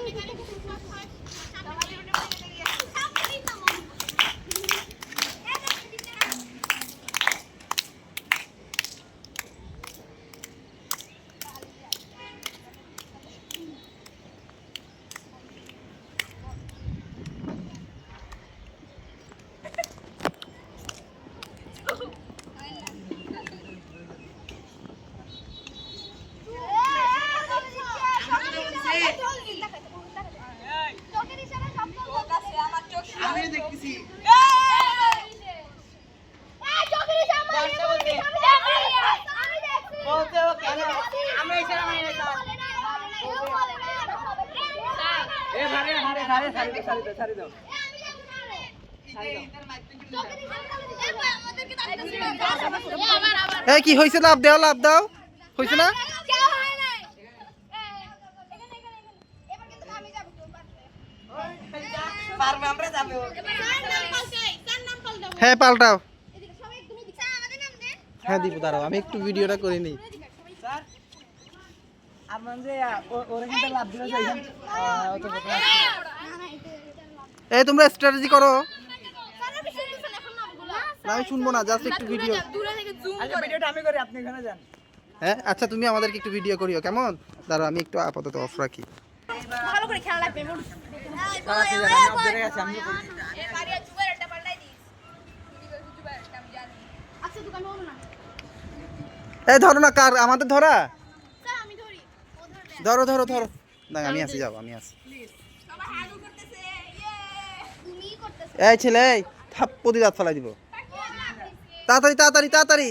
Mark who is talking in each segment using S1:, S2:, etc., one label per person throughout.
S1: Come on, we gotta get some stuff.
S2: এই কি হয়েছে লাভ দাও লাভ দাও? হয়েছে না?
S1: পারবে আমরা যাবে।
S2: হ্যাঁ পাল্টাও। হ্যাঁ দিব দাঁড়াও আমি একটু ভিডিওটা করে নিই।
S1: স্যার আপনার যে ওরা কিন্তু লাভ দিলে যাই
S2: এই তোমরা স্ট্র্যাটেজি করো। না আমি শুনব না জাস্ট একটু ভিডিও
S1: আচ্ছা ভিডিওটা আমি করি আপনি এখানে যান।
S2: হ্যাঁ আচ্ছা তুমি আমাদেরকে একটু ভিডিও করিও কেমন? দাঁড়াও আমি একটু আপাতত অফ রাখি।
S3: ভালো করে খেলা লাগবে
S1: করি।
S3: আচ্ছা
S2: এই ধরো না কার আমাদের ধরা?
S3: ধরো।
S2: ধরো ধরো না আমি আসি যাব আমি আসি। এই ছেলে এই থাপ্পতি দাঁত ফেলাই দিব। তাড়াতাড়ি তাড়াতাড়ি তাড়াতাড়ি।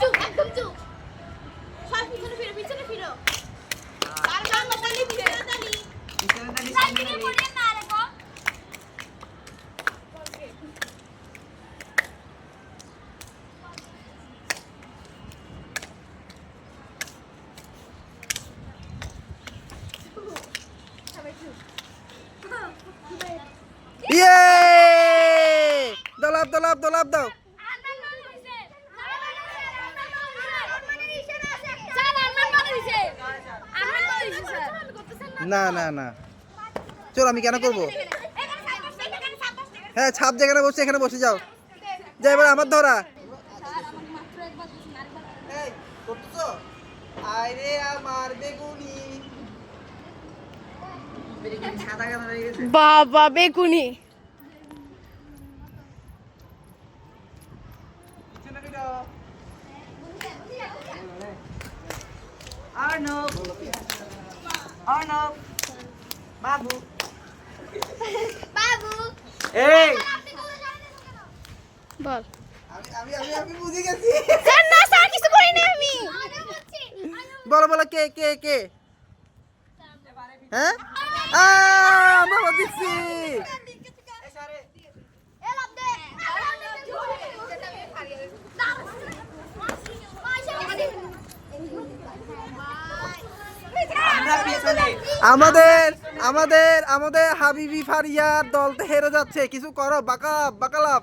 S3: চুপ একদম চুপ। সব পিছনে ফিরো পিছনে ফিরো।
S2: দলাপ দলাপ দলাপ দাও। না না না। চল আমি কেন করব? হ্যাঁ ছাপ যেখানে বসছে এখানে বসে যাও। যে এবার আমার ধরা। আরে আমার বেগুনি।
S3: বাবা বেগুনি।
S1: অর্ণব অর্ণব বাবু
S3: বাবু
S1: এই
S3: বল।
S2: আমি আমি আমি বুঝে গেছি।
S3: স্যার না স্যার কিছু করি না আমি।
S2: বলো বলো কে কে কে? হ্যাঁ? আ, বাবা দিচ্ছি
S1: আমরা পিছনে
S2: আমাদের আমাদের আমাদের হাবিবি ফারিয়ার দল হেরে যাচ্ছে। কিছু করো বাকা বাকালাপ